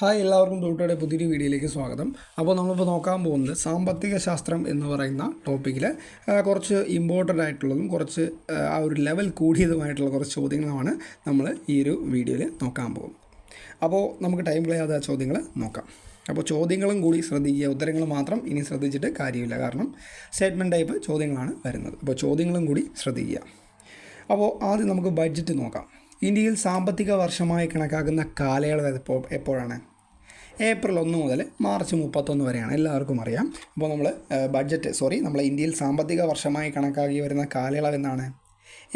Hi എല്ലാവർക്കും ഡോട്ടയുടെ പുതിയൊരു വീഡിയോയിലേക്ക് സ്വാഗതം. അപ്പോൾ നമ്മളിപ്പോൾ നോക്കാൻ പോകുന്നത് സാമ്പത്തിക ശാസ്ത്രം എന്ന് പറയുന്ന ടോപ്പിക്കിൽ കുറച്ച് ഇമ്പോർട്ടന്റ് ആയിട്ടുള്ളതും കുറച്ച് ആ, ഒരു ലെവൽ കൂടിയതുമായിട്ടുള്ള കുറച്ച് ചോദ്യങ്ങളാണ് നമ്മൾ ഈ ഒരു വീഡിയോയിൽ നോക്കാൻ പോകുന്നത്. അപ്പോൾ നമുക്ക് ടൈം കളയാതെ ആ ചോദ്യങ്ങൾ നോക്കാം. അപ്പോൾ ചോദ്യങ്ങളും കൂടി ശ്രദ്ധിക്കുക. ഉത്തരങ്ങൾ മാത്രം ഇനി ശ്രദ്ധിച്ചിട്ട് കാര്യമില്ല. കാരണം സ്റ്റേറ്റ്മെന്റ് ടൈപ്പ് ചോദ്യങ്ങളാണ് വരുന്നത്. അപ്പോൾ ചോദ്യങ്ങളും കൂടി ശ്രദ്ധിക്കുക. അപ്പോൾ ആദ്യം നമുക്ക് ബഡ്ജറ്റ് നോക്കാം. ഇന്ത്യയിൽ സാമ്പത്തിക വർഷമായി കണക്കാക്കുന്ന കാലയളവ് എപ്പോൾ എപ്പോഴാണ്? ഏപ്രിൽ ഒന്ന് മുതൽ മാർച്ച് മുപ്പത്തൊന്ന് വരെയാണ് എല്ലാവർക്കും അറിയാം. അപ്പോൾ നമ്മൾ ബഡ്ജറ്റ് സോറി നമ്മൾ ഇന്ത്യയിൽ സാമ്പത്തിക വർഷമായി കണക്കാക്കി വരുന്ന കാലയളവ് എന്നാണ്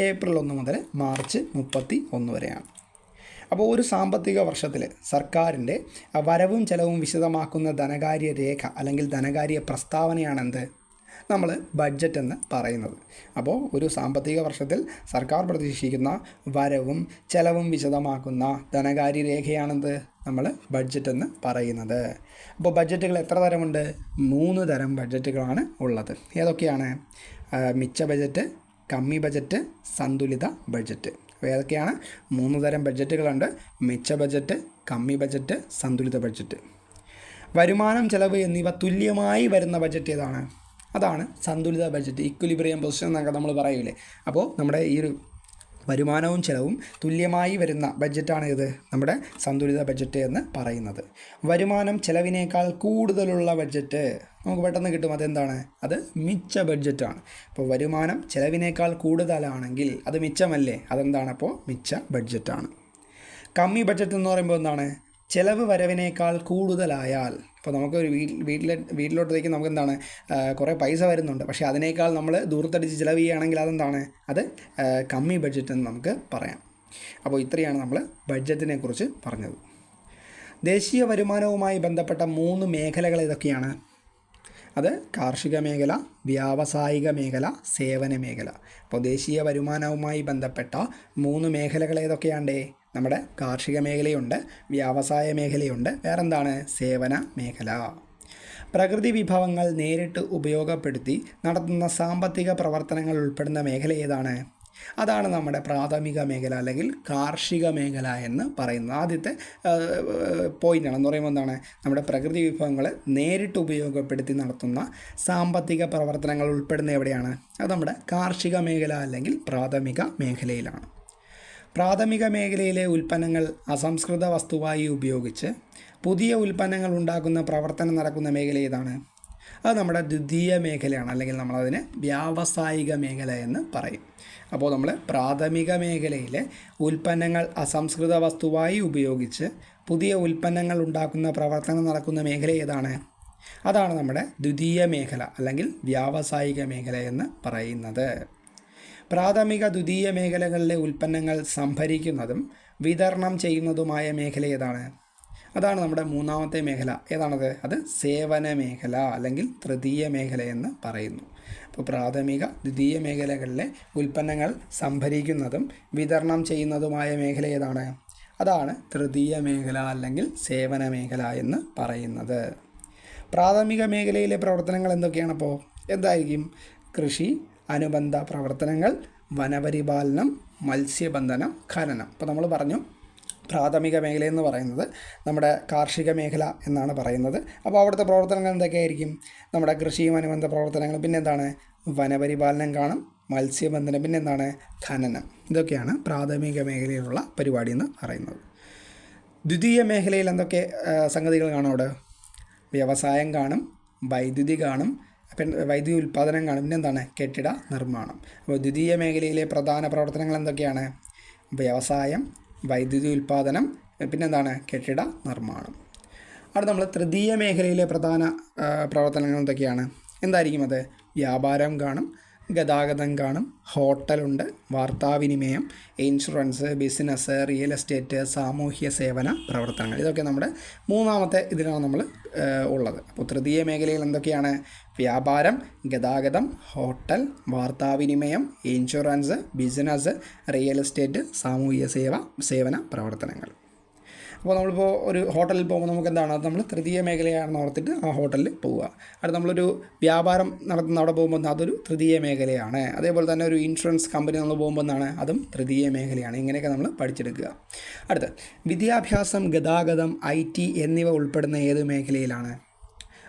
ഏപ്രിൽ ഒന്ന് മുതൽ മാർച്ച് മുപ്പത്തി ഒന്ന് വരെയാണ്. അപ്പോൾ ഒരു സാമ്പത്തിക വർഷത്തിൽ സർക്കാരിന്റെ വരവും ചെലവും വിശദമാക്കുന്ന ധനകാര്യ രേഖ അല്ലെങ്കിൽ ധനകാര്യ പ്രസ്താവനയാണെന്ത്? നമ്മൾ ബഡ്ജറ്റ് എന്ന് പറയുന്നത്. അപ്പോൾ ഒരു സാമ്പത്തിക വർഷത്തിൽ സർക്കാർ പ്രതീക്ഷിക്കുന്ന വരവും ചെലവും വിശദമാക്കുന്ന ധനകാര്യ രേഖയാണെന്ത്? നമ്മൾ ബഡ്ജറ്റ് എന്ന് പറയുന്നത്. അപ്പോൾ ബഡ്ജറ്റുകൾ എത്ര തരമുണ്ട്? മൂന്ന് തരം ബഡ്ജറ്റുകളാണ് ഉള്ളത്. ഏതൊക്കെയാണ്? മിച്ച ബജറ്റ് കമ്മി ബജറ്റ് സന്തുലിത ബഡ്ജറ്റ് അപ്പോൾ ഏതൊക്കെയാണ്? മൂന്ന് തരം ബഡ്ജറ്റുകളുണ്ട് മിച്ച ബജറ്റ് കമ്മി ബജറ്റ് സന്തുലിത ബഡ്ജറ്റ് വരുമാനം ചെലവ് എന്നിവ തുല്യമായി വരുന്ന ബഡ്ജറ്റ് ഏതാണ്? അതാണ് സന്തുലിത ബഡ്ജറ്റ് ഇക്വലിബ്രിയം പൊസിഷൻ എന്നൊക്കെ നമ്മൾ പറയൂലേ. അപ്പോൾ നമ്മുടെ ഈ ഒരു വരുമാനവും ചിലവും തുല്യമായി വരുന്ന ബഡ്ജറ്റാണ് ഇത് നമ്മുടെ സന്തുലിത ബഡ്ജറ്റ് എന്ന് പറയുന്നത്. വരുമാനം ചിലവിനേക്കാൾ കൂടുതലുള്ള ബഡ്ജറ്റ് നമുക്ക് പെട്ടെന്ന് കിട്ടും. അതെന്താണ്? അത് മിച്ച ബഡ്ജറ്റാണ് അപ്പോൾ വരുമാനം ചിലവിനേക്കാൾ കൂടുതലാണെങ്കിൽ അത് മിച്ചമല്ലേ? അതെന്താണ്? അപ്പോൾ മിച്ച ബഡ്ജറ്റാണ് കമ്മി ബഡ്ജറ്റ് എന്ന് പറയുമ്പോൾ എന്താണ്? ചിലവ് വരവിനേക്കാൾ കൂടുതലായാൽ ഇപ്പോൾ നമുക്ക് ഒരു വീട്ടിൽ വീട്ടിലെ വീട്ടിലോട്ടേക്ക് നമുക്ക് എന്താണ് കുറേ പൈസ വരുന്നുണ്ട്. പക്ഷേ അതിനേക്കാൾ നമ്മൾ ദൂരത്തടിച്ച് ചിലവ് ചെയ്യുകയാണെങ്കിൽ അതെന്താണ്? അത് കമ്മി ബഡ്ജറ്റ് എന്ന് നമുക്ക് പറയാം. അപ്പോൾ ഇത്രയാണ് നമ്മൾ ബഡ്ജറ്റിനെ കുറിച്ച് പറഞ്ഞത്. ദേശീയ വരുമാനവുമായി ബന്ധപ്പെട്ട മൂന്ന് മേഖലകൾ ഏതൊക്കെയാണ്? അത് കാർഷിക മേഖല വ്യാവസായിക മേഖല സേവന മേഖല. അപ്പോൾ ദേശീയ വരുമാനവുമായി ബന്ധപ്പെട്ട മൂന്ന് മേഖലകൾ ഏതൊക്കെയാണ്ടേ? നമ്മുടെ കാർഷിക മേഖലയുണ്ട് വ്യാവസായ മേഖലയുണ്ട്. വേറെന്താണ്? സേവന മേഖല. പ്രകൃതി വിഭവങ്ങൾ നേരിട്ട് ഉപയോഗപ്പെടുത്തി നടത്തുന്ന സാമ്പത്തിക പ്രവർത്തനങ്ങൾ ഉൾപ്പെടുന്ന മേഖല ഏതാണ്? അതാണ് നമ്മുടെ പ്രാഥമിക മേഖല അല്ലെങ്കിൽ കാർഷിക മേഖല എന്ന് പറയുന്നത്. ആദ്യത്തെ പോയിന്റാണ് എന്ന് പറയുമ്പോൾ എന്താണ്? നമ്മുടെ പ്രകൃതി വിഭവങ്ങൾ നേരിട്ട് ഉപയോഗപ്പെടുത്തി നടത്തുന്ന സാമ്പത്തിക പ്രവർത്തനങ്ങൾ ഉൾപ്പെടുന്ന എവിടെയാണ്? അത് നമ്മുടെ കാർഷിക മേഖല അല്ലെങ്കിൽ പ്രാഥമിക മേഖലയിലാണ്. പ്രാഥമിക മേഖലയിലെ ഉൽപ്പന്നങ്ങൾ അസംസ്കൃത വസ്തുവായി ഉപയോഗിച്ച് പുതിയ ഉൽപ്പന്നങ്ങൾ ഉണ്ടാക്കുന്ന പ്രവർത്തനം നടക്കുന്ന മേഖല ഏതാണ്? അത് നമ്മുടെ ദ്വിതീയ മേഖലയാണ് അല്ലെങ്കിൽ നമ്മളതിന് വ്യാവസായിക മേഖല എന്ന് പറയും. അപ്പോൾ നമ്മൾ പ്രാഥമിക മേഖലയിലെ ഉൽപ്പന്നങ്ങൾ അസംസ്കൃത വസ്തുവായി ഉപയോഗിച്ച് പുതിയ ഉൽപ്പന്നങ്ങൾ ഉണ്ടാക്കുന്ന പ്രവർത്തനം നടക്കുന്ന മേഖല ഏതാണ്? അതാണ് നമ്മുടെ ദ്വിതീയ മേഖല അല്ലെങ്കിൽ വ്യാവസായിക മേഖല എന്ന് പറയുന്നത്. പ്രാഥമിക ദ്വിതീയ മേഖലകളിലെ ഉൽപ്പന്നങ്ങൾ സംഭരിക്കുന്നതും വിതരണം ചെയ്യുന്നതുമായ മേഖല ഏതാണ്? അതാണ് നമ്മുടെ മൂന്നാമത്തെ മേഖല. ഏതാണത്? അത് സേവന മേഖല അല്ലെങ്കിൽ തൃതീയ മേഖല എന്ന് പറയുന്നു. അപ്പോൾ പ്രാഥമിക ദ്വിതീയ മേഖലകളിലെ ഉൽപ്പന്നങ്ങൾ സംഭരിക്കുന്നതും വിതരണം ചെയ്യുന്നതുമായ മേഖല ഏതാണ്? അതാണ് തൃതീയ മേഖല അല്ലെങ്കിൽ സേവന മേഖല എന്ന് പറയുന്നത്. പ്രാഥമിക മേഖലയിലെ പ്രവർത്തനങ്ങൾ എന്തൊക്കെയാണ് അപ്പോൾ എന്തായിരിക്കും? കൃഷി അനുബന്ധ പ്രവർത്തനങ്ങൾ വനപരിപാലനം മത്സ്യബന്ധനം ഖനനം. അപ്പോൾ നമ്മൾ പറഞ്ഞു പ്രാഥമിക മേഖല എന്ന് പറയുന്നത് നമ്മുടെ കാർഷിക മേഖല എന്നാണ് പറയുന്നത്. അപ്പോൾ അവിടുത്തെ പ്രവർത്തനങ്ങൾ എന്തൊക്കെയായിരിക്കും? നമ്മുടെ കൃഷിയും അനുബന്ധ പ്രവർത്തനങ്ങൾ പിന്നെ എന്താണ് വനപരിപാലനം കാണും മത്സ്യബന്ധനം പിന്നെ എന്താണ് ഖനനം. ഇതൊക്കെയാണ് പ്രാഥമിക മേഖലയിലുള്ള പരിപാടി എന്ന് പറയുന്നത്. ദ്വിതീയ മേഖലയിൽ എന്തൊക്കെ സംഗതികൾ കാണും അവിടെ? വ്യവസായം കാണും വൈദ്യുതി കാണും വൈദ്യുതി ഉൽപ്പാദനം കാണും പിന്നെ എന്താണ് കെട്ടിട നിർമ്മാണം. അപ്പോൾ ദ്വിതീയ മേഖലയിലെ പ്രധാന പ്രവർത്തനങ്ങൾ എന്തൊക്കെയാണ്? വ്യവസായം വൈദ്യുതി ഉൽപ്പാദനം പിന്നെന്താണ്? കെട്ടിട നിർമ്മാണം. അവിടെ നമ്മൾ തൃതീയ മേഖലയിലെ പ്രധാന പ്രവർത്തനങ്ങൾ എന്തൊക്കെയാണ്? എന്തായിരിക്കും അത്? വ്യാപാരം കാണും ഗതാഗതം കാണും. ഹോട്ടലുണ്ട് വാർത്താവിനിമയം ഇൻഷുറൻസ് ബിസിനസ് റിയൽ എസ്റ്റേറ്റ് സാമൂഹ്യ സേവന പ്രവർത്തനങ്ങൾ. ഇതൊക്കെ നമ്മുടെ മൂന്നാമത്തെ ഇതിലാണ് നമ്മൾ ഉള്ളത്. അപ്പോൾ തൃതീയ മേഖലയിൽ എന്തൊക്കെയാണ്? വ്യാപാരം ഗതാഗതം ഹോട്ടൽ വാർത്താവിനിമയം ഇൻഷുറൻസ് ബിസിനസ് റിയൽ എസ്റ്റേറ്റ് സാമൂഹ്യ സേവ സേവന പ്രവർത്തനങ്ങൾ. അപ്പോൾ നമ്മളിപ്പോൾ ഒരു ഹോട്ടലിൽ പോകുമ്പോൾ നമുക്ക് എന്താണ് അത് നമ്മൾ തൃതീയ മേഖലയാണെന്ന് ഓർത്തിട്ട് ആ ഹോട്ടലിൽ പോവുക. അത് നമ്മളൊരു വ്യാപാരം നടത്തുന്ന അവിടെ പോകുമ്പോൾ അതൊരു തൃതീയ മേഖലയാണ്. അതേപോലെ തന്നെ ഒരു ഇൻഷുറൻസ് കമ്പനി നമ്മൾ പോകുമ്പോൾ എന്താണ്? അതും തൃതീയ മേഖലയാണ്. ഇങ്ങനെയൊക്കെ നമ്മൾ പഠിച്ചെടുക്കുക. അടുത്ത് വിദ്യാഭ്യാസം ഗതാഗതം ഐ എന്നിവ ഉൾപ്പെടുന്ന ഏത് മേഖലയിലാണ്?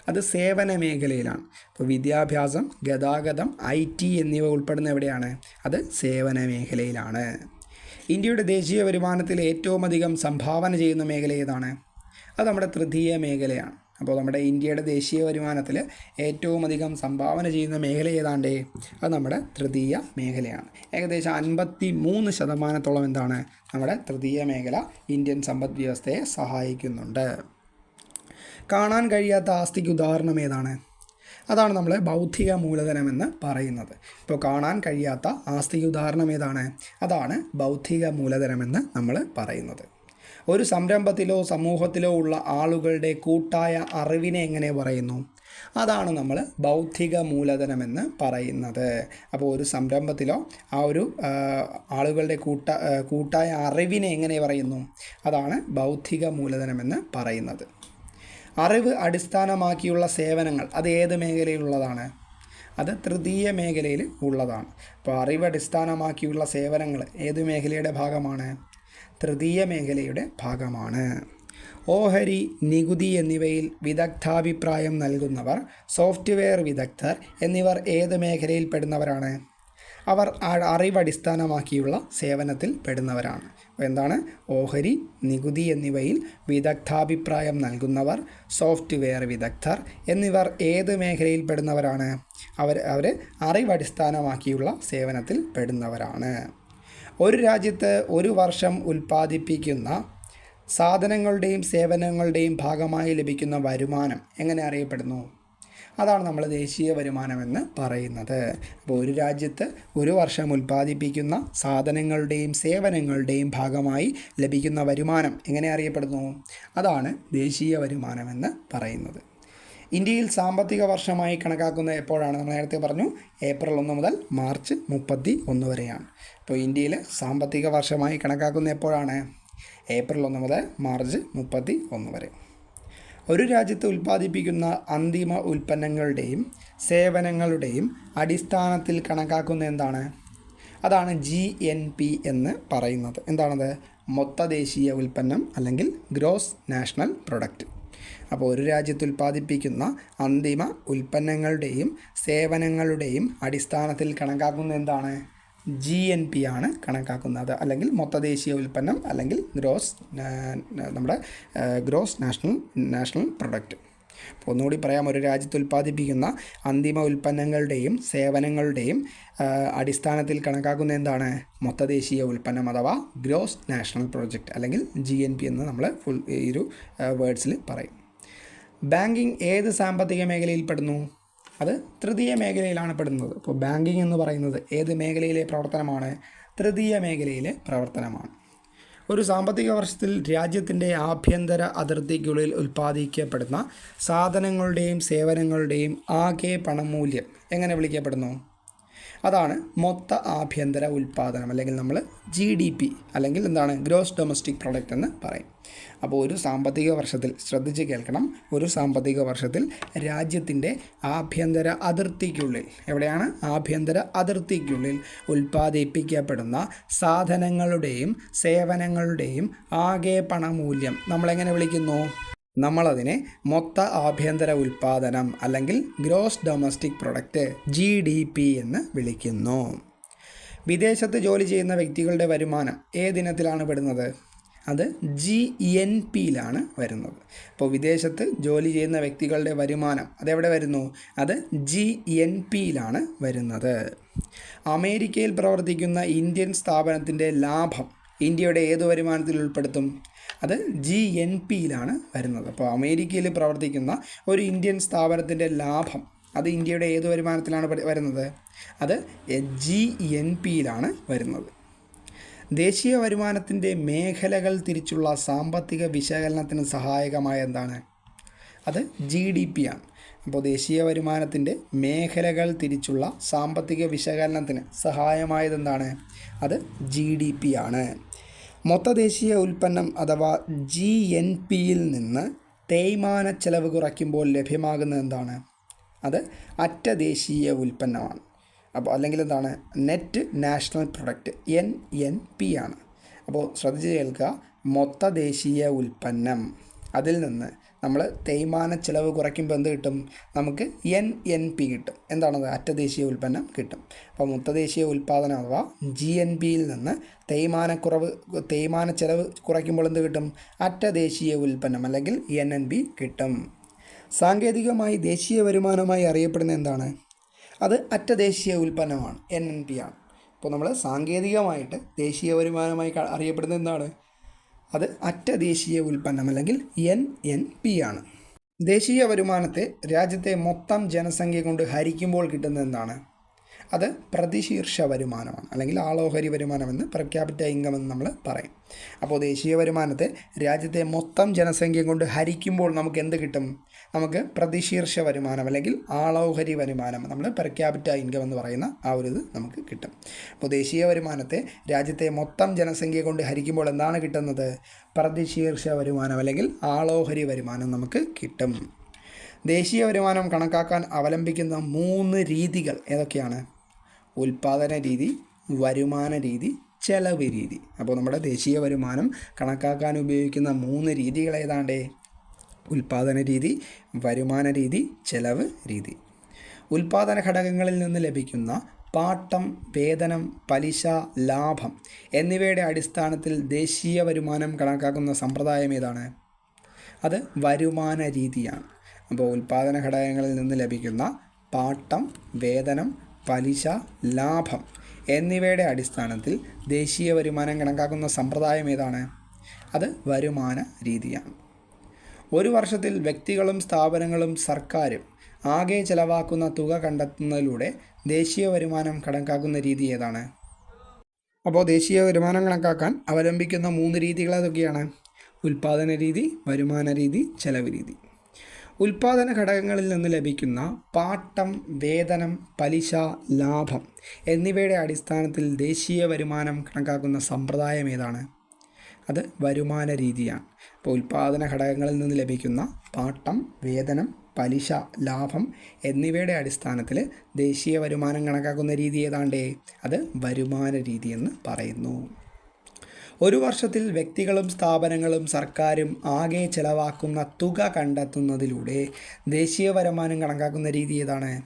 അത് സേവന മേഖലയിലാണ്. ഇപ്പോൾ വിദ്യാഭ്യാസം ഗതാഗതം ഐ ടി എന്നിവ ഉൾപ്പെടുന്ന എവിടെയാണ്? അത് സേവന മേഖലയിലാണ്. ഇന്ത്യയുടെ ദേശീയ വരുമാനത്തിൽ ഏറ്റവും അധികം സംഭാവന ചെയ്യുന്ന മേഖല ഏതാണ്? അത് നമ്മുടെ തൃതീയ മേഖലയാണ്. അപ്പോൾ നമ്മുടെ ഇന്ത്യയുടെ ദേശീയ വരുമാനത്തിൽ ഏറ്റവും അധികം സംഭാവന ചെയ്യുന്ന മേഖല ഏതാണ്ട്? അത് നമ്മുടെ തൃതീയ മേഖലയാണ്. ഏകദേശം അൻപത്തി മൂന്ന് ശതമാനത്തോളം എന്താണ് നമ്മുടെ തൃതീയ മേഖല ഇന്ത്യൻ സമ്പദ് വ്യവസ്ഥയെ സഹായിക്കുന്നുണ്ട്. കാണാൻ കഴിയാത്ത ആസ്തിക്ക് ഉദാഹരണം ഏതാണ്? അതാണ് നമ്മൾ ബൗദ്ധിക മൂലധനം എന്ന് പറയുന്നത്. ഇപ്പോൾ കാണാൻ കഴിയാത്ത ആസ്തി ഉദാഹരണം ഏതാണ്? അതാണ് ബൗദ്ധിക മൂലധനമെന്ന് നമ്മൾ പറയുന്നത്. ഒരു സംരംഭത്തിലോ സമൂഹത്തിലോ ഉള്ള ആളുകളുടെ കൂട്ടായ അറിവിനെ എങ്ങനെ പറയുന്നു? അതാണ് നമ്മൾ ബൗദ്ധിക മൂലധനമെന്ന് പറയുന്നത്. അപ്പോൾ ഒരു സംരംഭത്തിലോ ആ ഒരു ആളുകളുടെ കൂട്ട കൂട്ടായ അറിവിനെ എങ്ങനെ പറയുന്നു? അതാണ് ബൗദ്ധിക മൂലധനമെന്ന് പറയുന്നത്. അറിവ് അടിസ്ഥാനമാക്കിയുള്ള സേവനങ്ങൾ. അത് ഏത് മേഖലയിലുള്ളതാണ്? അത് തൃതീയ മേഖലയിൽ ഉള്ളതാണ്. അപ്പോൾ അറിവ് അടിസ്ഥാനമാക്കിയുള്ള സേവനങ്ങൾ ഏത് മേഖലയുടെ ഭാഗമാണ്? തൃതീയ മേഖലയുടെ ഭാഗമാണ്. ഓഹരി നികുതി എന്നിവയിൽ വിദഗ്ധാഭിപ്രായം നൽകുന്നവർ സോഫ്റ്റ്വെയർ വിദഗ്ധർ എന്നിവർ ഏത് മേഖലയിൽ പെടുന്നവരാണ്? അവർ അറിവടിസ്ഥാനമാക്കിയുള്ള സേവനത്തിൽ പെടുന്നവരാണ്. എന്താണ്? ഓഹരി നികുതി എന്നിവയിൽ വിദഗ്ധാഭിപ്രായം നൽകുന്നവർ സോഫ്റ്റ്വെയർ വിദഗ്ധർ എന്നിവർ ഏത് മേഖലയിൽ പെടുന്നവരാണ്? അവർ അവർ അറിവടിസ്ഥാനമാക്കിയുള്ള സേവനത്തിൽ പെടുന്നവരാണ്. ഒരു രാജ്യത്ത് ഒരു വർഷം ഉൽപ്പാദിപ്പിക്കുന്ന സാധനങ്ങളുടെയും സേവനങ്ങളുടെയും ഭാഗമായി ലഭിക്കുന്ന വരുമാനം എങ്ങനെ അറിയപ്പെടുന്നു? അതാണ് നമ്മൾ ദേശീയ വരുമാനമെന്ന് പറയുന്നത്. അപ്പോൾ ഒരു രാജ്യത്ത് ഒരു വർഷം ഉൽപ്പാദിപ്പിക്കുന്ന സാധനങ്ങളുടെയും സേവനങ്ങളുടെയും ഭാഗമായി ലഭിക്കുന്ന വരുമാനം എങ്ങനെ അറിയപ്പെടുന്നു? അതാണ് ദേശീയ വരുമാനമെന്ന് പറയുന്നത്. ഇന്ത്യയിൽ സാമ്പത്തിക വർഷമായി കണക്കാക്കുന്ന എപ്പോഴാണ്? നമ്മൾ നേരത്തെ പറഞ്ഞു ഏപ്രിൽ ഒന്ന് മുതൽ മാർച്ച് മുപ്പത്തി ഒന്ന് വരെയാണ്. അപ്പോൾ ഇന്ത്യയിൽ സാമ്പത്തിക വർഷമായി കണക്കാക്കുന്ന എപ്പോഴാണ്? ഏപ്രിൽ ഒന്ന് മുതൽ മാർച്ച് മുപ്പത്തി ഒന്ന് വരെ. ഒരു രാജ്യത്ത് ഉൽപ്പാദിപ്പിക്കുന്ന അന്തിമ ഉൽപ്പന്നങ്ങളുടെയും സേവനങ്ങളുടെയും അടിസ്ഥാനത്തിൽ കണക്കാക്കുന്ന എന്താണ്? അതാണ് ജി എൻ പി എന്ന് പറയുന്നത്. എന്താണത്? മൊത്ത ദേശീയ ഉൽപ്പന്നം അല്ലെങ്കിൽ ഗ്രോസ് നാഷണൽ പ്രൊഡക്റ്റ്. അപ്പോൾ ഒരു രാജ്യത്ത് ഉൽപ്പാദിപ്പിക്കുന്ന അന്തിമ ഉൽപ്പന്നങ്ങളുടെയും സേവനങ്ങളുടെയും അടിസ്ഥാനത്തിൽ കണക്കാക്കുന്ന എന്താണ്? ജി എൻ പി ആണ് കണക്കാക്കുന്നത്. അല്ലെങ്കിൽ മൊത്തദേശീയ ഉൽപ്പന്നം അല്ലെങ്കിൽ ഗ്രോസ് നമ്മുടെ ഗ്രോസ് നാഷണൽ നാഷണൽ പ്രൊഡക്റ്റ്. അപ്പോൾ ഒന്നുകൂടി പറയാം ഒരു രാജ്യത്ത് ഉൽപ്പാദിപ്പിക്കുന്ന അന്തിമ ഉൽപ്പന്നങ്ങളുടെയും സേവനങ്ങളുടെയും അടിസ്ഥാനത്തിൽ കണക്കാക്കുന്ന എന്താണ്? മൊത്തദേശീയ ഉൽപ്പന്നം അഥവാ ഗ്രോസ് നാഷണൽ പ്രൊജക്റ്റ് അല്ലെങ്കിൽ ജി എൻ പി എന്ന് നമ്മൾ ഫുൾ ഈ ഒരു വേർഡ്സിൽ പറയും. ബാങ്കിങ് ഏത് സാമ്പത്തിക മേഖലയിൽ പെടുന്നു അത് തൃതീയ മേഖലയിലാണ് പെടുന്നത്. അപ്പോൾ ബാങ്കിങ് എന്ന് പറയുന്നത് ഏത് മേഖലയിലെ പ്രവർത്തനമാണ്? തൃതീയ മേഖലയിലെ പ്രവർത്തനമാണ്. ഒരു സാമ്പത്തിക വർഷത്തിൽ രാജ്യത്തിന്റെ ആഭ്യന്തര അതിർത്തിക്കുള്ളിൽ ഉൽപ്പാദിക്കപ്പെടുന്ന സാധനങ്ങളുടെയും സേവനങ്ങളുടെയും ആകെ പണമൂല്യം എങ്ങനെ വിളിക്കപ്പെടുന്നു? അതാണ് മൊത്ത ആഭ്യന്തര ഉൽപ്പാദനം അല്ലെങ്കിൽ നമ്മൾ ജി ഡി പി അല്ലെങ്കിൽ എന്താണ് ഗ്രോസ് ഡൊമസ്റ്റിക് പ്രൊഡക്റ്റ് എന്ന് പറയും. അപ്പോൾ ഒരു സാമ്പത്തിക വർഷത്തിൽ ശ്രദ്ധിച്ച് കേൾക്കണം ഒരു സാമ്പത്തിക വർഷത്തിൽ രാജ്യത്തിന്റെ ആഭ്യന്തര അതിർത്തിക്കുള്ളിൽ എവിടെയാണ്? ആഭ്യന്തര അതിർത്തിക്കുള്ളിൽ ഉൽപ്പാദിപ്പിക്കപ്പെടുന്ന സാധനങ്ങളുടെയും സേവനങ്ങളുടെയും ആകെ പണമൂല്യം നമ്മളെങ്ങനെ വിളിക്കുന്നു? നമ്മളതിനെ മൊത്ത ആഭ്യന്തര ഉൽപ്പാദനം അല്ലെങ്കിൽ gross domestic product G D P എന്ന് വിളിക്കുന്നു. വിദേശത്ത് ജോലി ചെയ്യുന്ന വ്യക്തികളുടെ വരുമാനം ഏതിനത്തിലാണ് പെടുന്നത്? അത് ജി എൻ പിയിലാണ് വരുന്നത്. അപ്പോൾ വിദേശത്ത് ജോലി ചെയ്യുന്ന വ്യക്തികളുടെ വരുമാനം അതെവിടെ വരുന്നു? അത് ജി എൻ പിയിലാണ് വരുന്നത്. അമേരിക്കയിൽ പ്രവർത്തിക്കുന്ന ഇന്ത്യൻ സ്ഥാപനത്തിന്റെ ലാഭം ഇന്ത്യയുടെ ഏത് വരുമാനത്തിൽ ഉൾപ്പെടുത്തും? അത് ജി എൻ പിയിലാണ് വരുന്നത്. അപ്പോൾ അമേരിക്കയിൽ പ്രവർത്തിക്കുന്ന ഒരു ഇന്ത്യൻ സ്ഥാപനത്തിന്റെ ലാഭം അത് ഇന്ത്യയുടെ ഏത് വരുമാനത്തിലാണ് വരുന്നത്? അത് ജി എൻ പിയിലാണ് വരുന്നത്. ദേശീയ വരുമാനത്തിന്റെ മേഖലകൾ തിരിച്ചുള്ള സാമ്പത്തിക വിശകലനത്തിന് സഹായകമായ എന്താണ്? അത് ജി ഡി പി ആണ് അപ്പോൾ ദേശീയ വരുമാനത്തിന്റെ മേഖലകൾ തിരിച്ചുള്ള സാമ്പത്തിക വിശകലനത്തിന് സഹായമായത് എന്താണ്? അത് ജി ഡി പി ആണ് മൊത്ത ദേശീയ ഉൽപ്പന്നം അഥവാ ജി എൻ പിയിൽ നിന്ന് തേയ്മാന ചെലവ് കുറയ്ക്കുമ്പോൾ ലഭ്യമാകുന്നത് എന്താണ്? അത് അറ്റ ദേശീയ ഉൽപ്പന്നമാണ്. അപ്പോൾ അല്ലെങ്കിൽ എന്താണ്? Net national product N N P ആണ്. അപ്പോൾ ശ്രദ്ധിച്ച് കേൾക്കുക. മൊത്ത ദേശീയ ഉൽപ്പന്നം. അതിൽ നിന്ന് നമ്മൾ തേയ്മാന ചിലവ് കുറയ്ക്കുമ്പോൾ എന്ത് കിട്ടും? നമുക്ക് എൻ എൻ പി കിട്ടും. എന്താണത് അറ്റ ദേശീയ ഉൽപ്പന്നം കിട്ടും. അപ്പോൾ മൊത്ത ദേശീയ ഉൽപ്പാദനം അഥവാ ജി എൻ പിയിൽ നിന്ന് തേയ്മാനക്കുറവ് തേയ്മാന ചിലവ് കുറയ്ക്കുമ്പോൾ എന്ത് കിട്ടും? അറ്റ ദേശീയ ഉൽപ്പന്നം അല്ലെങ്കിൽ എൻ എൻ പി കിട്ടും. സാങ്കേതികമായി ദേശീയ വരുമാനമായി അറിയപ്പെടുന്ന എന്താണ്? അത് അറ്റ ദേശീയ ഉൽപ്പന്നമാണ്. എൻ എൻ പി ആണ്. അപ്പോൾ നമ്മൾ സാങ്കേതികമായിട്ട് ദേശീയ വരുമാനമായി അറിയപ്പെടുന്നത് എന്താണ്? അത് അറ്റ ദേശീയ ഉൽപ്പന്നം അല്ലെങ്കിൽ എൻ എൻ പി ആണ്. ദേശീയ വരുമാനത്തെ രാജ്യത്തെ മൊത്തം ജനസംഖ്യ കൊണ്ട് ഹരിക്കുമ്പോൾ കിട്ടുന്നത് എന്താണ്? അത് പ്രതിശീർഷ വരുമാനമാണ് അല്ലെങ്കിൽ ആളോഹരി വരുമാനമെന്ന് പെർ ക്യാപിറ്റ ഇൻകം എന്ന് നമ്മൾ പറയും. അപ്പോൾ ദേശീയ വരുമാനത്തെ രാജ്യത്തെ മൊത്തം ജനസംഖ്യ കൊണ്ട് ഹരിക്കുമ്പോൾ നമുക്ക് എന്ത് കിട്ടും? നമുക്ക് പ്രതിശീർഷ വരുമാനം അല്ലെങ്കിൽ ആളോഹരി വരുമാനം നമ്മൾ പെർ ക്യാപിറ്റ ഇൻകം എന്ന് പറയുന്ന ആ ഒരു ഇത് നമുക്ക് കിട്ടും. അപ്പോൾ ദേശീയ വരുമാനത്തെ രാജ്യത്തെ മൊത്തം ജനസംഖ്യ കൊണ്ട് ഹരിക്കുമ്പോൾ എന്താണ് കിട്ടുന്നത്? പ്രതിശീർഷ വരുമാനം അല്ലെങ്കിൽ ആളോഹരി വരുമാനം നമുക്ക് കിട്ടും. ദേശീയ വരുമാനം കണക്കാക്കാൻ അവലംബിക്കുന്ന മൂന്ന് രീതികൾ ഏതൊക്കെയാണ്? ഉൽപാദന രീതി വരുമാന രീതി ചെലവ് രീതി. അപ്പോൾ നമ്മുടെ ദേശീയ വരുമാനം കണക്കാക്കാൻ ഉപയോഗിക്കുന്ന മൂന്ന് രീതികൾ ഏതാണ്ടേ? ഉൽപാദന രീതി വരുമാന രീതി ചെലവ് രീതി. ഉൽപാദന ഘടകങ്ങളിൽ നിന്ന് ലഭിക്കുന്ന പാട്ടം വേതനം പലിശ ലാഭം എന്നിവയുടെ അടിസ്ഥാനത്തിൽ ദേശീയ വരുമാനം കണക്കാക്കുന്ന സമ്പ്രദായം ഏതാണ്? അത് വരുമാന രീതിയാണ്. അപ്പോൾ ഉൽപാദന ഘടകങ്ങളിൽ നിന്ന് ലഭിക്കുന്ന പാട്ടം വേതനം പലിശ ലാഭം എന്നിവയുടെ അടിസ്ഥാനത്തിൽ ദേശീയ വരുമാനം കണക്കാക്കുന്ന സമ്പ്രദായം ഏതാണ്? അത് വരുമാന രീതിയാണ്. ഒരു വർഷത്തിൽ വ്യക്തികളും സ്ഥാപനങ്ങളും സർക്കാരും ആകെ ചെലവാക്കുന്ന തുക കണ്ടെത്തുന്നതിലൂടെ ദേശീയ വരുമാനം കണക്കാക്കുന്ന രീതി ഏതാണ്? അപ്പോൾ ദേശീയ വരുമാനം കണക്കാക്കാൻ അവലംബിക്കുന്ന മൂന്ന് രീതികൾ ഏതൊക്കെയാണ്? ഉൽപാദന രീതി വരുമാന രീതി ചെലവ് രീതി. ഉൽപാദന ഘടകങ്ങളിൽ നിന്ന് ലഭിക്കുന്ന പാട്ടം വേതനം പലിശ ലാഭം എന്നിവയുടെ അടിസ്ഥാനത്തിൽ ദേശീയ വരുമാനം കണക്കാക്കുന്ന സമ്പ്രദായം ഏതാണ്? അത് വരുമാന രീതിയാണ്. അപ്പോൾ ഉൽപ്പാദന ഘടകങ്ങളിൽ നിന്ന് ലഭിക്കുന്ന പാട്ടം വേതനം പലിശ ലാഭം എന്നിവയുടെ അടിസ്ഥാനത്തിൽ ദേശീയ വരുമാനം കണക്കാക്കുന്ന രീതി ഏതാണ്ടേ? അത് വരുമാന രീതി എന്ന് പറയുന്നു. ഒരു വർഷത്തിൽ വ്യക്തികളും സ്ഥാപനങ്ങളും സർക്കാരും ആകെ ചെലവാക്കുന്ന തുക കണ്ടെത്തുന്നതിലൂടെ ദേശീയ വരുമാനം കണക്കാക്കുന്ന രീതി ഏതാണ്?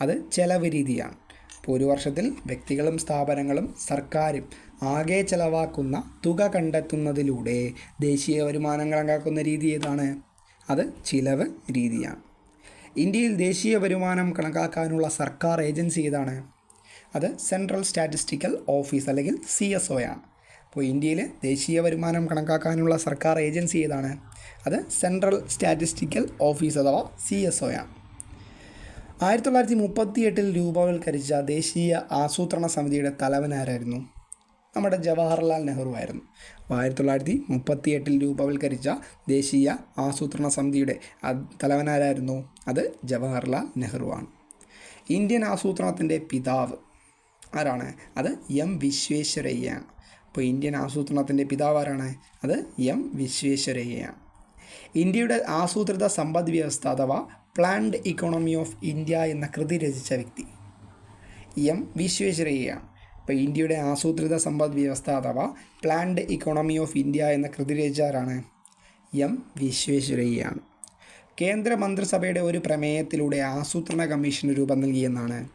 അത് ചെലവ് രീതിയാണ്. ഒരു വർഷത്തിൽ വ്യക്തികളും സ്ഥാപനങ്ങളും സർക്കാരും ആകെ ചെലവാക്കുന്ന തുക കണ്ടെത്തുന്നതിലൂടെ ദേശീയ വരുമാനം കണക്കാക്കുന്ന രീതി ഏതാണ്? അത് ചിലവ് രീതിയാണ്. ഇന്ത്യയിൽ ദേശീയ വരുമാനം കണക്കാക്കാനുള്ള സർക്കാർ ഏജൻസി ഏതാണ്? അത് സെൻട്രൽ സ്റ്റാറ്റിസ്റ്റിക്കൽ ഓഫീസ് അല്ലെങ്കിൽ സി എസ് ഒ ആണ്. അപ്പോൾ ഇന്ത്യയിലെ ദേശീയ വരുമാനം കണക്കാക്കാനുള്ള സർക്കാർ ഏജൻസി ഏതാണ്? അത് സെൻട്രൽ സ്റ്റാറ്റിസ്റ്റിക്കൽ ഓഫീസ് അഥവാ സി എസ് ഒ ആണ്. ആയിരത്തി തൊള്ളായിരത്തി മുപ്പത്തി എട്ടിൽ രൂപവൽക്കരിച്ച ദേശീയ ആസൂത്രണ സമിതിയുടെ തലവനാരായിരുന്നു നമ്മുടെ ജവഹർലാൽ നെഹ്റു ആയിരുന്നു. ആയിരത്തി തൊള്ളായിരത്തി മുപ്പത്തി എട്ടിൽ രൂപവൽക്കരിച്ച ദേശീയ ആസൂത്രണ സമിതിയുടെ തലവനാരായിരുന്നു അത് ജവഹർലാൽ നെഹ്റു ആണ്. ഇന്ത്യൻ ആസൂത്രണത്തിന്റെ പിതാവ് ആരാണ്? അത് എം വിശ്വേശ്വരയ്യയാണ് അപ്പോൾ ഇന്ത്യൻ ആസൂത്രണത്തിന്റെ പിതാവ് ആരാണ്? അത് എം വിശ്വേശ്വരയ്യയാണ് ഇന്ത്യയുടെ ആസൂത്രിത സമ്പദ് വ്യവസ്ഥ അഥവാ പ്ലാൻഡ് ഇക്കോണമി ഓഫ് ഇന്ത്യ എന്ന കൃതി രചിച്ച വ്യക്തി. എം. വിശ്വേശ്വരയ്യയാണ് ഇപ്പോൾ ഇന്ത്യയുടെ ആസൂത്രിത സമ്പദ് വ്യവസ്ഥ അഥവാ പ്ലാൻഡ് ഇക്കോണമി ഓഫ് ഇന്ത്യ എന്ന കൃതി രചിച്ച ആരാണ്? എം. വിശ്വേശ്വരയ്യയാണ് കേന്ദ്ര മന്ത്രിസഭയുടെ ഒരു പ്രമേയത്തിലൂടെ ആസൂത്രണ കമ്മീഷന് രൂപം നൽകിയെന്നാണ്.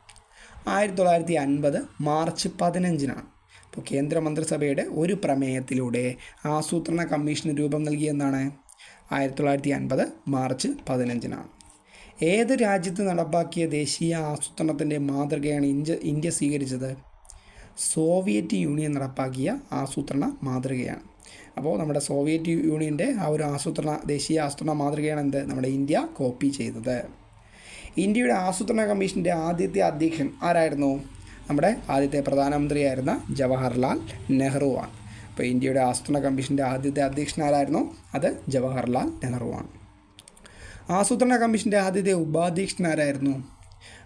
ആയിരത്തി തൊള്ളായിരത്തി അൻപത് മാർച്ച് പതിനഞ്ചിനാണ്. അപ്പോൾ കേന്ദ്ര മന്ത്രിസഭയുടെ ഒരു പ്രമേയത്തിലൂടെ ആസൂത്രണ കമ്മീഷന് രൂപം നൽകിയെന്നാണ്. ആയിരത്തി തൊള്ളായിരത്തി അൻപത് മാർച്ച് പതിനഞ്ചിനാണ്. ഏത് രാജ്യത്ത് നടപ്പാക്കിയ ദേശീയ ആസൂത്രണത്തിന്റെ മാതൃകയാണ് ഇന്ത്യ ഇന്ത്യ സ്വീകരിച്ചത്? സോവിയറ്റ് യൂണിയൻ നടപ്പാക്കിയ ആസൂത്രണ മാതൃകയാണ്. അപ്പോൾ നമ്മുടെ സോവിയറ്റ് യൂണിയന്റെ ആ ഒരു ആസൂത്രണ ദേശീയ ആസൂത്രണ മാതൃകയാണ് എന്ത്? നമ്മുടെ ഇന്ത്യ കോപ്പി ചെയ്തത്. ഇന്ത്യയുടെ ആസൂത്രണ കമ്മീഷന്റെ ആദ്യത്തെ അധ്യക്ഷൻ ആരായിരുന്നു? നമ്മുടെ ആദ്യത്തെ പ്രധാനമന്ത്രിയായിരുന്ന ജവഹർലാൽ നെഹ്റു ആണ്. അപ്പോൾ ഇന്ത്യയുടെ ആസൂത്രണ കമ്മീഷന്റെ ആദ്യത്തെ അധ്യക്ഷൻ ആരായിരുന്നു? അത് ജവഹർലാൽ നെഹ്റു ആണ്. ആസൂത്രണ കമ്മീഷന്റെ ആദ്യത്തെ ഉപാധ്യക്ഷനാരായിരുന്നു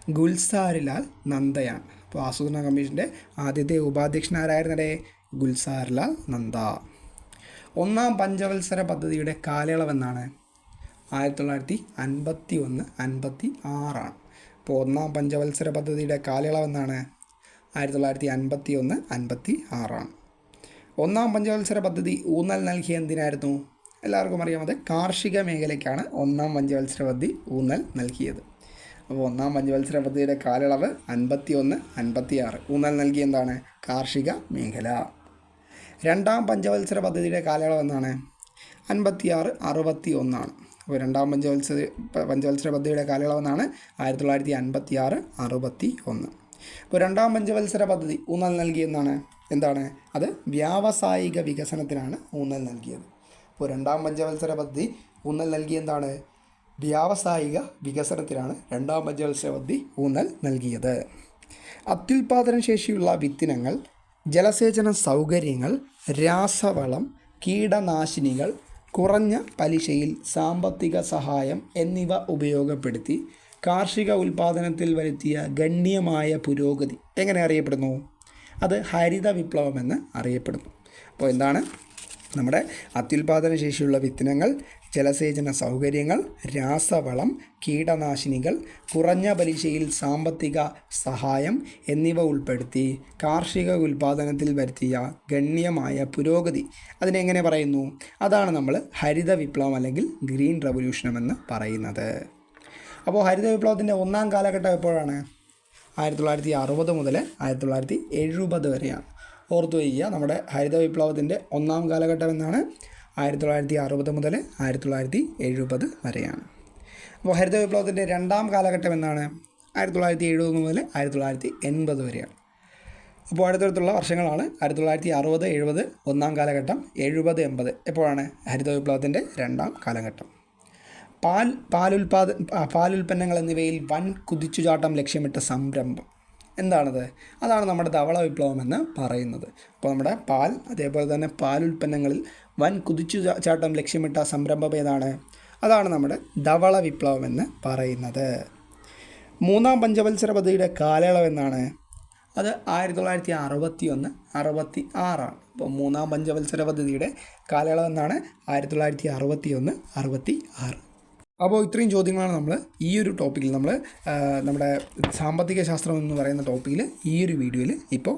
ഗുൽസാരിലാൽ നന്ദയാണ് അപ്പോൾ ആസൂത്രണ കമ്മീഷന്റെ ആദ്യത്തെ ഉപാധ്യക്ഷനാരായിരുന്നടേ ഗുൽസാരിലാൽ നന്ദ. ഒന്നാം പഞ്ചവത്സര പദ്ധതിയുടെ കാലയളവ് എന്നാണ് ആയിരത്തി തൊള്ളായിരത്തി അൻപത്തി ഒന്ന് അൻപത്തി ആറാണ് അപ്പോൾ ഒന്നാം പഞ്ചവത്സര പദ്ധതിയുടെ കാലയളവ് എന്നാണ് ആയിരത്തി തൊള്ളായിരത്തി അൻപത്തി ഒന്ന് അൻപത്തി ആറാണ് ഒന്നാം പഞ്ചവത്സര പദ്ധതി ഊന്നൽ നൽകിയ എന്തിനായിരുന്നു? എല്ലാവർക്കും അറിയാമത് കാർഷിക മേഖലയ്ക്കാണ് ഒന്നാം പഞ്ചവത്സര പദ്ധതി ഊന്നൽ നൽകിയത്. അപ്പോൾ ഒന്നാം പഞ്ചവത്സര പദ്ധതിയുടെ കാലയളവ് അൻപത്തി ഒന്ന് അൻപത്തി ആറ് ഊന്നൽ നൽകിയ എന്താണ്? കാർഷിക മേഖല. രണ്ടാം പഞ്ചവത്സര പദ്ധതിയുടെ കാലയളവ് എന്താണ്? അൻപത്തി ആറ് അറുപത്തി ഒന്നാണ് അപ്പോൾ രണ്ടാം പഞ്ചവത്സര പഞ്ചവത്സര പദ്ധതിയുടെ കാലയളവ് എന്നാണ്? ആയിരത്തി തൊള്ളായിരത്തി അൻപത്തി ആറ് അറുപത്തി ഒന്ന് അപ്പോൾ രണ്ടാം പഞ്ചവത്സര പദ്ധതി ഊന്നൽ നൽകിയെന്നാണ് എന്താണ്? അത് വ്യാവസായിക വികസനത്തിനാണ് ഊന്നൽ നൽകിയത്. അപ്പോൾ രണ്ടാം പഞ്ചവത്സര പദ്ധതി ഊന്നൽ നൽകിയെന്താണ്? വ്യാവസായിക വികസനത്തിനാണ് രണ്ടാം പഞ്ചവത്സര പദ്ധതി ഊന്നൽ നൽകിയത്. അത്യുൽപാദന ശേഷിയുള്ള വിത്തിനങ്ങൾ ജലസേചന സൗകര്യങ്ങൾ രാസവളം കീടനാശിനികൾ കുറഞ്ഞ പലിശയിൽ സാമ്പത്തിക സഹായം എന്നിവ ഉപയോഗപ്പെടുത്തി കാർഷിക ഉൽപാദനത്തിൽ വരുത്തിയ ഗണ്യമായ പുരോഗതി എങ്ങനെ അറിയപ്പെടുന്നു? അത് ഹരിത വിപ്ലവമെന്ന് അറിയപ്പെടുന്നു. അപ്പോൾ എന്താണ്? നമ്മുടെ അത്യുൽപാദന ശേഷിയുള്ള വിത്തിനങ്ങൾ ജലസേചന സൗകര്യങ്ങൾ രാസവളം കീടനാശിനികൾ കുറഞ്ഞ പലിശയിൽ സാമ്പത്തിക സഹായം എന്നിവ ഉൾപ്പെടുത്തി കാർഷിക ഉൽപാദനത്തിൽ വരുത്തിയ ഗണ്യമായ പുരോഗതി. അതിനെങ്ങനെ പറയുന്നു? അതാണ് നമ്മൾ ഹരിത വിപ്ലവം അല്ലെങ്കിൽ ഗ്രീൻ റവല്യൂഷനം എന്ന് പറയുന്നത്. അപ്പോൾ ഹരിത വിപ്ലവത്തിന്റെ ഒന്നാം കാലഘട്ടം എപ്പോഴാണ്? ആയിരത്തി തൊള്ളായിരത്തി അറുപത് മുതൽ ആയിരത്തി തൊള്ളായിരത്തി എഴുപത് വരെയാണ്. ഓർത്തു വയ്ക്കുക. നമ്മുടെ ഹരിത വിപ്ലവത്തിന്റെ ഒന്നാം കാലഘട്ടം എന്നാണ് ആയിരത്തി തൊള്ളായിരത്തി അറുപത് മുതൽ ആയിരത്തി തൊള്ളായിരത്തി എഴുപത് വരെയാണ്. അപ്പോൾ ഹരിത വിപ്ലവത്തിന്റെ രണ്ടാം കാലഘട്ടം എന്നാണ് ആയിരത്തി തൊള്ളായിരത്തി എഴുപത് മുതൽ ആയിരത്തി തൊള്ളായിരത്തി എൺപത് വരെയാണ്. അപ്പോൾ അടുത്തടുത്തുള്ള വർഷങ്ങളാണ് ആയിരത്തി തൊള്ളായിരത്തി അറുപത് എഴുപത് ഒന്നാം കാലഘട്ടം എഴുപത് എൺപത് എപ്പോഴാണ് ഹരിത വിപ്ലവത്തിന്റെ രണ്ടാം കാലഘട്ടം? പാൽ പാലുൽപാദ പാലുൽപ്പന്നങ്ങൾ എന്നിവയിൽ വൻ കുതിച്ചുചാട്ടം ലക്ഷ്യമിട്ട സംരംഭം. എന്താണത്? അതാണ് നമ്മുടെ ധവള വിപ്ലവം എന്ന് പറയുന്നത്. അപ്പോൾ നമ്മുടെ പാൽ അതേപോലെ തന്നെ പാൽ ഉൽപ്പന്നങ്ങളിൽ വൻ കുതിച്ചു ചാട്ടം ലക്ഷ്യമിട്ട സംരംഭം ഏതാണ്? അതാണ് നമ്മുടെ ധവള വിപ്ലവം എന്ന് പറയുന്നത്. മൂന്നാം പഞ്ചവത്സര പദ്ധതിയുടെ കാലയളവ് എന്നാണ് അത് ആയിരത്തി തൊള്ളായിരത്തി അറുപത്തി ഒന്ന് അറുപത്തി ആറാണ് അപ്പോൾ മൂന്നാം പഞ്ചവത്സര പദ്ധതിയുടെ കാലയളവ് എന്നാണ് ആയിരത്തി തൊള്ളായിരത്തി അറുപത്തി ഒന്ന് അറുപത്തി ആറ് അപ്പോൾ ഇത്രയും ചോദ്യങ്ങളാണ് നമ്മൾ ഈ ഒരു ടോപ്പിക്കിൽ നമ്മൾ നമ്മുടെ സാമ്പത്തിക ശാസ്ത്രം എന്ന് പറയുന്ന ടോപ്പിക്കിൽ ഈ ഒരു വീഡിയോയിൽ ഇപ്പോൾ